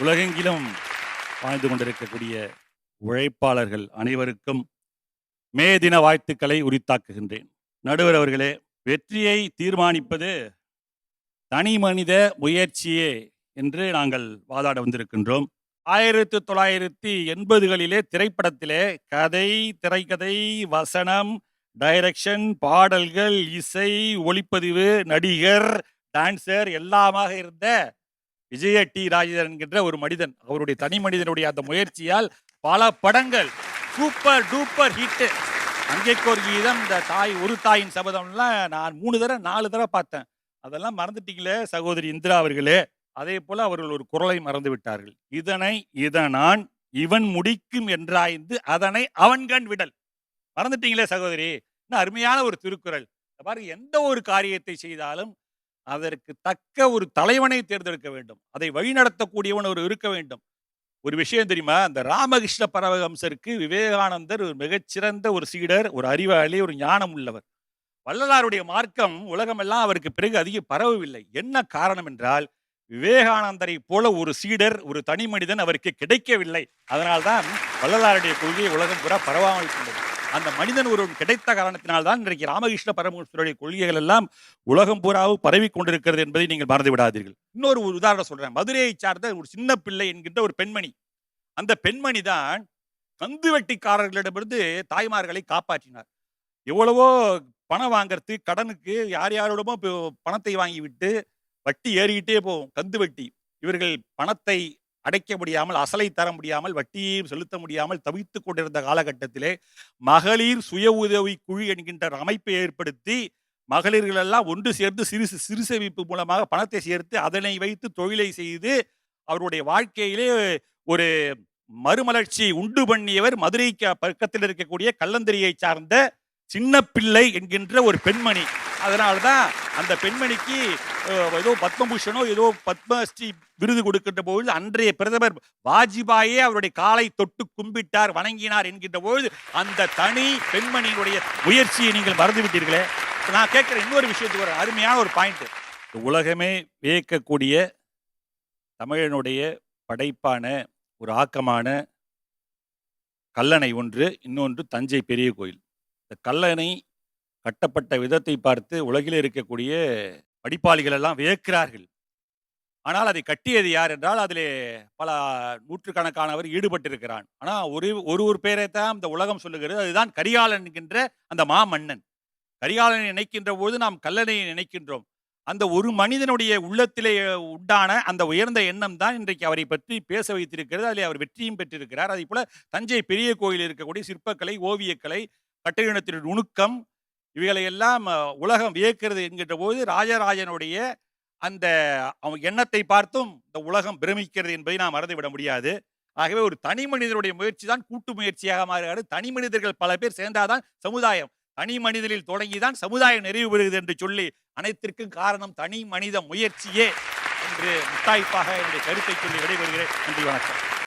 உலகெங்கிலும் வாழ்ந்து கொண்டிருக்கக்கூடிய உழைப்பாளர்கள் அனைவருக்கும் மே தின வாழ்த்துக்களை உரித்தாக்குகின்றேன். நடுவர் அவர்களே வெற்றியை தீர்மானிப்பது தனி மனித முயற்சியே என்று நாங்கள் வாதாட வந்திருக்கின்றோம். ஆயிரத்தி தொள்ளாயிரத்தி எண்பதுகளிலே திரைப்படத்திலே கதை திரைக்கதை வசனம் டைரக்ஷன் பாடல்கள் இசை ஒளிப்பதிவு நடிகர் டான்சர் எல்லாமாக இருந்த விஜய டி ராஜேந்திரன் என்கின்ற ஒரு மனிதன். அவருடைய தனி மனிதனுடைய அந்த முயற்சியால் பல படங்கள் சூப்பர் டூப்பர் ஹிட்டு. அங்கே ஒரு கீதம் இந்த தாய் ஒரு தாயின் சபதம்லாம் நான் மூணு தடவை நாலு தடவை பார்த்தேன். அதெல்லாம் மறந்துட்டீங்களே சகோதரி இந்திரா அவர்களே. அதே போல அவர்கள் ஒரு குரலை மறந்து விட்டார்கள். இதனை இதனான் இவன் முடிக்கும் என்றாய்ந்து அதனை அவன்கண் விடல். மறந்துட்டீங்களே சகோதரி? இன்னும் அருமையான ஒரு திருக்குறள். பாருங்க எந்த ஒரு காரியத்தை செய்தாலும் அதற்கு தக்க ஒரு தலைவனை தேர்ந்தெடுக்க வேண்டும். அதை வழிநடத்தக்கூடியவன் ஒரு இருக்க வேண்டும். ஒரு விஷயம் தெரியுமா? அந்த ராமகிருஷ்ண பரமஹம்சருக்கு விவேகானந்தர் ஒரு மிகச்சிறந்த ஒரு சீடர் ஒரு அறிவாளி ஒரு ஞானம் உள்ளவர். வள்ளலாருடைய மார்க்கம் உலகமெல்லாம் அவருக்கு பிறகு அதிக பரவவில்லை. என்ன காரணம் என்றால் விவேகானந்தரை போல ஒரு சீடர் ஒரு தனி மனிதன் அவருக்கு கிடைக்கவில்லை. அதனால்தான் வள்ளலாருடைய கொள்கை உலகம் பூரா பரவாமல் கொண்டது அந்த மனிதன் ஒருவன் கிடைத்த காரணத்தினால்தான் இன்றைக்கு ராமகிருஷ்ண பரமஹம்சருடைய கொள்கைகள் எல்லாம் உலகம் பூராவும் பரவி கொண்டிருக்கிறது என்பதை நீங்கள் மறந்து விடாதீர்கள். இன்னொரு ஒரு உதாரணம் சொல்றேன். மதுரையை சார்ந்த ஒரு சின்ன பிள்ளை என்கின்ற ஒரு பெண்மணி. அந்த பெண்மணி தான் கந்து வெட்டிக்காரர்களிடமிருந்து தாய்மார்களை காப்பாற்றினார். எவ்வளவோ பணம் வாங்குறது கடனுக்கு யார் யாரோடமோ பணத்தை வாங்கி விட்டு வட்டி ஏறிக்கிட்டே போகும். கந்து வட்டி. இவர்கள் பணத்தை அடைக்க முடியாமல் அசலை தர முடியாமல் வட்டியையும் செலுத்த முடியாமல் தவித்துக் கொண்டிருந்த காலகட்டத்திலே மகளிர் சுய உதவி குழு என்கின்ற அமைப்பை ஏற்படுத்தி மகளிர்கள் எல்லாம் ஒன்று சேர்ந்து சிறு சிறு சேமிப்பு மூலமாக பணத்தை சேர்த்து அதனை வைத்து தொழிலை செய்து அவருடைய வாழ்க்கையிலே ஒரு மறுமலர்ச்சி உண்டு பண்ணியவர் மதுரைக்கு பக்கத்தில் இருக்கக்கூடிய கல்லந்தரியை சார்ந்த சின்ன பிள்ளை என்கின்ற ஒரு பெண்மணி. அதனால்தான் அந்த பெண்மணிக்கு ஏதோ பத்மபூஷனோ ஏதோ பத்மஸ்ரீ விருது கொடுக்கின்ற பொழுது அன்றைய பிரதமர் வாஜ்பாயே அவருடைய காலை தொட்டு கும்பிட்டார் வணங்கினார் என்கின்ற பொழுது அந்த தனி பெண்மணியினுடைய முயற்சியை நீங்கள் மறந்துவிட்டீர்களே. நான் கேட்குற இன்னொரு விஷயத்துக்கு ஒரு அருமையான ஒரு பாயிண்ட் உலகமே வியக்கக்கூடிய தமிழனுடைய படைப்பான ஒரு ஆக்கமான கல்லணை ஒன்று இன்னொன்று தஞ்சை பெரிய கோயில். இந்த கல்லணை கட்டப்பட்ட விதத்தை பார்த்து உலகில் இருக்கக்கூடிய படிப்பாளிகள் எல்லாம் வியக்கிறார்கள். ஆனால் அதை கட்டியது யார் என்றால் அதிலே பல நூற்றுக்கணக்கானவர் ஈடுபட்டிருக்கிறான். ஆனால் ஒரு ஒரு ஒரு பேரை தான் இந்த உலகம் சொல்லுகிறது. அதுதான் கரிகாலன் என்கின்ற அந்த மாமன்னன். கரிகாலனை நினைக்கின்ற போது நாம் கல்லணையை நினைக்கின்றோம். அந்த ஒரு மனிதனுடைய உள்ளத்திலே உண்டான அந்த உயர்ந்த எண்ணம் தான் இன்றைக்கு அவரை பற்றி பேச வைத்திருக்கிறது. அதில் அவர் வெற்றியும் பெற்றிருக்கிறார். அதே போல தஞ்சை பெரிய கோயில் இருக்கக்கூடிய சிற்பக்கலை ஓவியக்கலை கட்டிடத்தின் நுணுக்கம் இவைகளை எல்லாம் உலகம் வியக்கிறது என்கின்ற போது ராஜராஜனுடைய அந்த அவன் எண்ணத்தை பார்த்தும் இந்த உலகம் பிரமிக்கிறது என்பதை நாம் மறந்துவிட முடியாது. ஆகவே ஒரு தனி மனிதனுடைய முயற்சி தான் கூட்டு முயற்சியாக மாறுகிறது. தனி மனிதர்கள் பல பேர் சேர்ந்தாதான் சமுதாயம் தனி மனிதனில் தொடங்கி தான் சமுதாயம் நிறைவு பெறுகிறது என்று சொல்லி அனைத்திற்கும் காரணம் தனி மனித முயற்சியே என்று முத்தாய்ப்பாக என்னுடைய கருத்தை சொல்லி விடைபெறுகிறேன். நன்றி வணக்கம்.